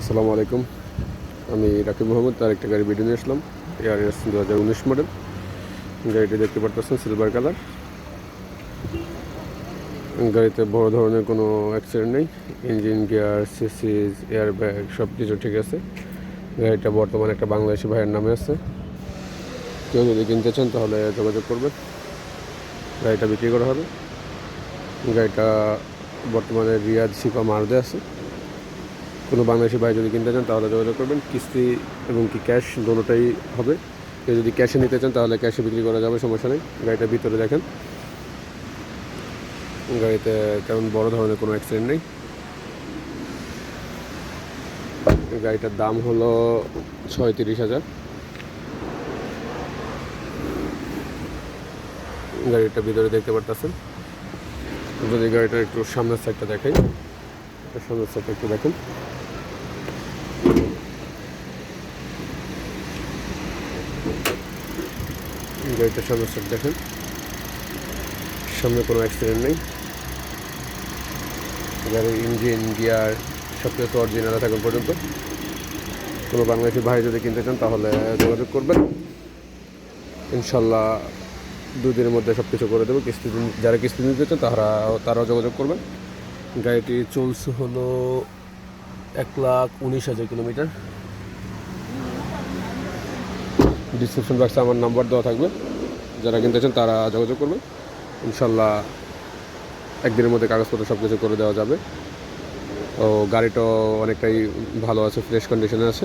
আসসালামু আলাইকুম। আমি রাকিব মোহাম্মদ, তার একটা গাড়ি ভিডিও নিয়ে আসলাম। এয়ার এস দু হাজার উনিশ মডেল গাড়িটি দেখতে পারতেছেন সিলভার কালার গাড়িতে বড় ধরনের কোনো অ্যাক্সিডেন্ট নেই। Engine gear chassis air bag সব কিছু ঠিক আছে। গাড়িটা বর্তমানে একটা বাংলাদেশি ভাইয়ের নামে আছে। কেউ যদি কিনতে চান তাহলে যোগাযোগ করবেন। গাড়িটা বিক্রি করা হবে। গাড়িটা বর্তমানে রিয়াদ শিপা মারদে আছে। কোনো বাংলাদেশি ভাই যদি কিনতে চান, তাহলে যোগাযোগ করবেন। কিস্তি এবং কি ক্যাশ দোনোটাই হবে। কেউ যদি ক্যাশে নিতে চান, তাহলে ক্যাশে বিক্রি করা যাবে, সমস্যা নেই। গাড়িটার ভিতরে দেখেন। গাড়িতে তেমন বড় ধরনের কোনো অ্যাক্সিডেন্ট নেই। গাড়িটার দাম হলো ছয়ত্রিশ হাজার। গাড়িটা ভিতরে দেখতে পারতেছেন। যদি গাড়িটা একটু সামনের সাইডটা দেখাই, সামনের সাইডটা একটু দেখেন। গাড়িটার সামনের সাইড দেখেন। সামনে কোনো অ্যাক্সিডেন্ট নেই। গাড়ির ইঞ্জিন গিয়ার সব কিছু অরিজিনাল আছে পর্যন্ত। কোনো বাংলাদেশি ভাই যদি কিনতে চান, তাহলে যোগাযোগ করবেন। ইনশাল্লাহ দুদিনের মধ্যে সব কিছু করে দেবো। কিস্তি যারা কিস্তি নিতে চান, তারা তারাও যোগাযোগ করবেন। গাড়িটি চলছে হলো এক লাখ উনিশ হাজার কিলোমিটার। ডিসক্রিপশন বক্সে আমার নাম্বার দেওয়া থাকবে। যারা কিনতে চান তারা যোগাযোগ করবে ইনশাল্লাহ একদিনের মধ্যে কাগজপত্র সব কিছু করে দেওয়া যাবে। ও গাড়িটাও অনেকটাই ভালো আছে ফ্রেশ কন্ডিশনে আছে।